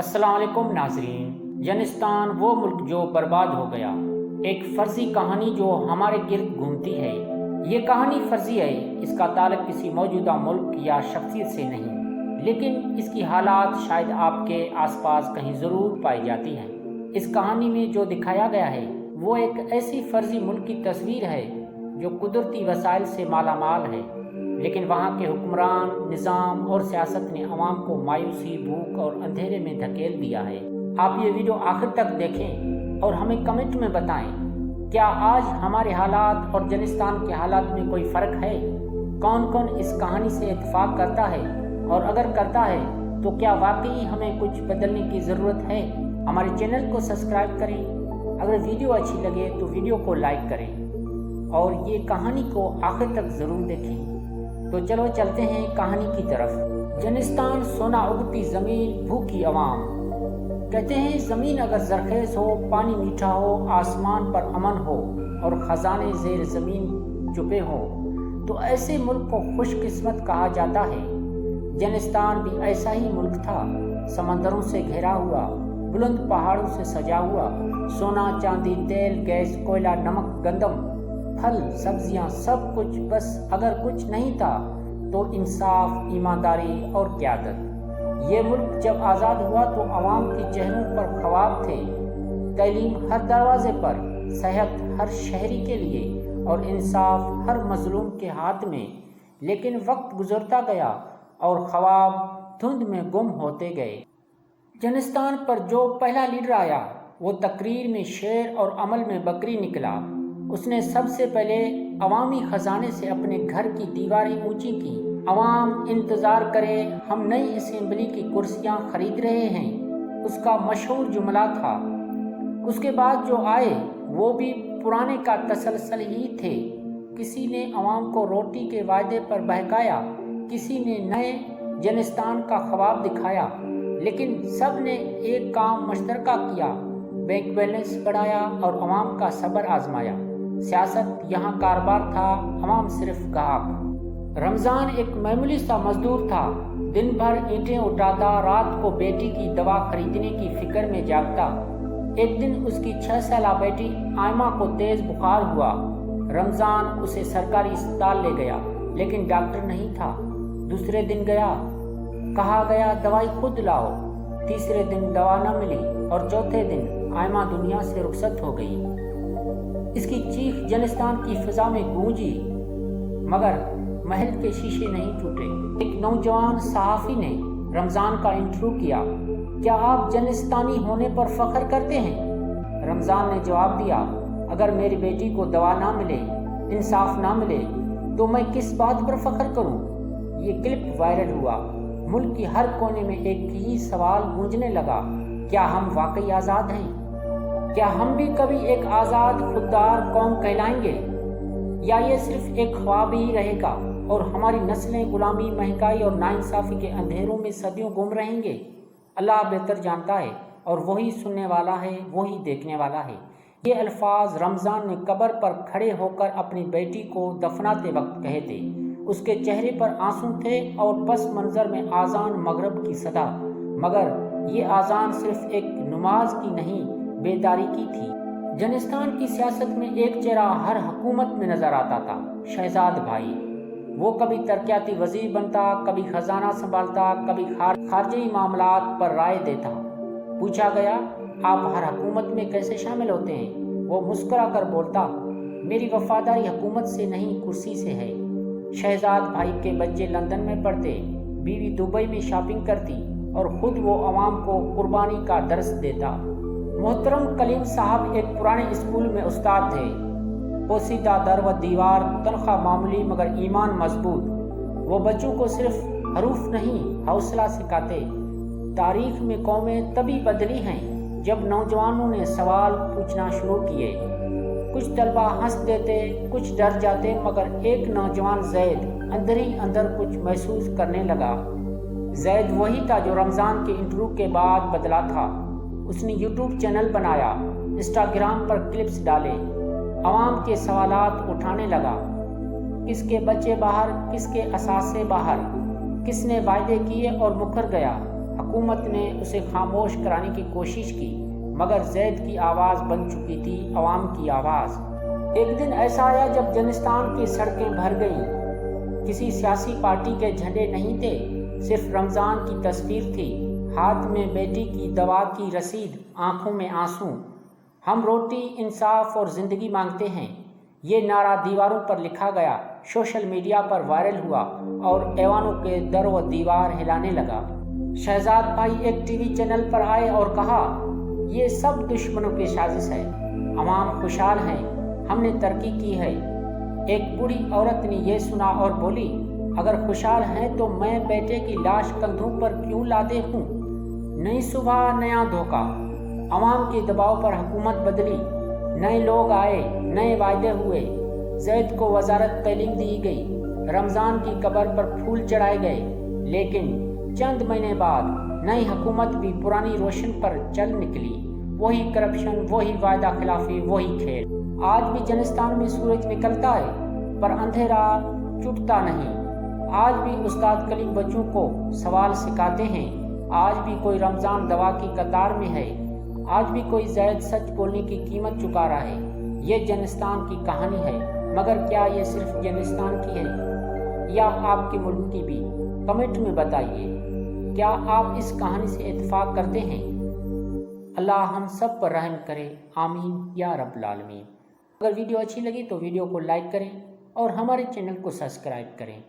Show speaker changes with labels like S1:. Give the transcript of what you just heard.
S1: السلام علیکم ناظرین۔ جنستان وہ ملک جو برباد ہو گیا۔ ایک فرضی کہانی جو ہمارے گرد گھومتی ہے۔ یہ کہانی فرضی ہے، اس کا تعلق کسی موجودہ ملک یا شخصیت سے نہیں۔ لیکن اس کی حالات شاید آپ کے آس پاس کہیں ضرور پائی جاتی ہیں۔ اس کہانی میں جو دکھایا گیا ہے، وہ ایک ایسی فرضی ملک کی تصویر ہے جو قدرتی وسائل سے مالا مال ہے۔ لیکن وہاں کے حکمران، نظام اور سیاست نے عوام کو مایوسی، بھوک اور اندھیرے میں دھکیل دیا ہے۔ آپ یہ ویڈیو آخر تک دیکھیں اور ہمیں کمنٹ میں بتائیں، کیا آج ہمارے حالات اور جنستان کے حالات میں کوئی فرق ہے؟ کون کون اس کہانی سے اتفاق کرتا ہے؟ اور اگر کرتا ہے، تو کیا واقعی ہمیں کچھ بدلنے کی ضرورت ہے؟ ہمارے چینل کو سبسکرائب کریں۔ اگر ویڈیو اچھی لگے تو ویڈیو کو لائک کریں۔ اور یہ کہانی کو آخر تک ضرور دیکھیں۔ تو چلو چلتے ہیں کہانی کی طرف۔ جنستان سونا اگتی زمین بھوکی عوام۔ کہتے ہیں زمین اگر زرخیز ہو، پانی میٹھا ہو، آسمان پر امن ہو اور خزانے زیر زمین چپے ہوں تو ایسے ملک کو خوش قسمت کہا جاتا ہے۔ جنستان بھی ایسا ہی ملک تھا، سمندروں سے گھیرا ہوا، بلند پہاڑوں سے سجا ہوا۔ سونا، چاندی، تیل، گیس، کوئلہ، نمک، گندم۔ پھل، سبزیاں، سب کچھ، بس اگر کچھ نہیں تھا تو انصاف، ایمانداری اور قیادت۔ یہ ملک جب آزاد ہوا تو عوام کے چہروں پر خواب تھے۔ تعلیم ہر دروازے پر، صحت ہر شہری کے لیے اور انصاف ہر مظلوم کے ہاتھ میں۔ لیکن وقت گزرتا گیا اور خواب دھند میں گم ہوتے گئے۔ جنستان پر جو پہلا لیڈر آیا، وہ تقریر میں شیر اور عمل میں بکری نکلا۔ اس نے سب سے پہلے عوامی خزانے سے اپنے گھر کی دیواریں اونچی کی عوام انتظار کرے، ہم نئی اسمبلی کی کرسیاں خرید رہے ہیں۔ اس کا مشہور جملہ تھا۔ اس کے بعد جو آئے، وہ بھی پرانے کا تسلسل ہی تھے۔ کسی نے عوام کو روٹی کے وعدے پر بہکایا، کسی نے نئے جنستان کا خواب دکھایا، لیکن سب نے ایک کام مشترکہ کیا، بینک بیلنس بڑھایا اور عوام کا صبر آزمایا۔ سیاست یہاں کاروبار تھا، عوام صرف گاہک۔ رمضان ایک معمولی سا مزدور تھا۔ دن بھر اینٹیں اٹھاتا، رات کو بیٹی کی دوا خریدنے کی فکر میں جاگتا۔ ایک دن اس کی چھ سالہ بیٹی آئمہ کو تیز بخار ہوا۔ رمضان اسے سرکاری اسپتال لے گیا، لیکن ڈاکٹر نہیں تھا۔ دوسرے دن گیا۔ کہا گیا، دوائی خود لاؤ۔ تیسرے دن دوا نہ ملی اور چوتھے دن آئمہ دنیا سے رخصت ہو گئی۔ اس کی چیخ جنستان کی فضا میں گونجی، مگر محل کے شیشے نہیں ٹوٹے۔ ایک نوجوان صحافی نے رمضان کا انٹرویو کیا کیا آپ جنستانی ہونے پر فخر کرتے ہیں؟ رمضان نے جواب دیا، اگر میری بیٹی کو دوا نہ ملے، انصاف نہ ملے، تو میں کس بات پر فخر کروں؟ یہ کلپ وائرل ہوا۔ ملک کی ہر کونے میں ایک ہی سوال گونجنے لگا، کیا ہم واقعی آزاد ہیں؟ کیا ہم بھی کبھی ایک آزاد، خوددار قوم کہلائیں گے؟ یا یہ صرف ایک خواب ہی رہے گا اور ہماری نسلیں غلامی، مہنگائی اور ناانصافی کے اندھیروں میں صدیوں گم رہیں گے؟ اللہ بہتر جانتا ہے اور وہی سننے والا ہے، وہی دیکھنے والا ہے۔ یہ الفاظ رمضان نے قبر پر کھڑے ہو کر اپنی بیٹی کو دفناتے وقت کہے تھے۔ اس کے چہرے پر آنسو تھے اور پس منظر میں آزان مغرب کی صدا۔ مگر یہ آزان صرف ایک نماز کی نہیں بیداری کی تھی۔ جنستان کی سیاست میں ایک چہرہ ہر حکومت میں نظر آتا تھا، شہزاد بھائی۔ وہ کبھی ترقیاتی وزیر بنتا، کبھی خزانہ سنبھالتا، کبھی خارجی معاملات پر رائے دیتا۔ پوچھا گیا، آپ ہر حکومت میں کیسے شامل ہوتے ہیں؟ وہ مسکرا کر بولتا، میری وفاداری حکومت سے نہیں، کرسی سے ہے۔ شہزاد بھائی کے بچے لندن میں پڑھتے، بیوی دبئی میں شاپنگ کرتی اور خود وہ عوام کو قربانی کا درس دیتا۔ محترم کلیم صاحب ایک پرانے اسکول میں استاد تھے۔ پوسیدہ در و دیوار تنخواہ معمولی مگر ایمان مضبوط۔ وہ بچوں کو صرف حروف نہیں، حوصلہ سکھاتے۔ تاریخ میں قومیں تبھی بدلی ہیں جب نوجوانوں نے سوال پوچھنا شروع کیے۔ کچھ طلبہ ہنس دیتے، کچھ ڈر جاتے، مگر ایک نوجوان زید اندر ہی اندر کچھ محسوس کرنے لگا۔ زید وہی تھا جو رمضان کے انٹرویو کے بعد بدلا تھا۔ اس نے یوٹیوب چینل بنایا، انسٹاگرام پر کلپس ڈالے، عوام کے سوالات اٹھانے لگا۔ کس کے بچے باہر، کس کے اثاثے باہر، کس نے وعدے کیے اور مکر گیا؟ حکومت نے اسے خاموش کرانے کی کوشش کی، مگر زید کی آواز بن چکی تھی، عوام کی آواز۔ ایک دن ایسا آیا جب جنستان کی سڑکیں بھر گئیں۔ کسی سیاسی پارٹی کے جھنڈے نہیں تھے، صرف رمضان کی تصویر تھی۔ ہاتھ میں بیٹی کی دوا کی رسید، آنکھوں میں آنسوں ہم روٹی، انصاف اور زندگی مانگتے ہیں۔ یہ نعرہ دیواروں پر لکھا گیا، سوشل میڈیا پر وائرل ہوا اور ایوانوں کے در و دیوار ہلانے لگا۔ شہزاد بھائی ایک ٹی وی چینل پر آئے اور کہا، یہ سب دشمنوں کی سازش ہے۔ عوام خوشحال ہیں، ہم نے ترقی کی ہے۔ ایک بڑی عورت نے یہ سنا اور بولی، اگر خوشحال ہیں تو میں بیٹے کی لاش کندھوں پر کیوں لادے ہوں؟ نئی صبح، نیا دھوکہ۔ عوام کے دباؤ پر حکومت بدلی۔ نئے لوگ آئے، نئے وعدے ہوئے۔ زید کو وزارت تعلیم دی گئی۔ رمضان کی قبر پر پھول چڑھائے گئے۔ لیکن چند مہینے بعد نئی حکومت بھی پرانی روشن پر چل نکلی۔ وہی کرپشن، وہی وعدہ خلافی، وہی کھیل۔ آج بھی جنستان میں سورج نکلتا ہے، پر اندھیرا چٹتا نہیں۔ آج بھی استاد کلیم بچوں کو سوال سکھاتے ہیں۔ آج بھی کوئی رمضان دوا کی قطار میں ہے۔ آج بھی کوئی زید سچ بولنے کی قیمت چکا رہا ہے۔ یہ جنستان کی کہانی ہے، مگر کیا یہ صرف جنستان کی ہے؟ یا آپ کے ملک کی بھی؟ کمنٹ میں بتائیے۔ کیا آپ اس کہانی سے اتفاق کرتے ہیں؟ اللہ ہم سب پر رحم کرے۔ آمین۔ یا رب العالمین۔ اگر ویڈیو اچھی لگی تو ویڈیو کو لائک کریں اور ہمارے چینل کو سبسکرائب کریں۔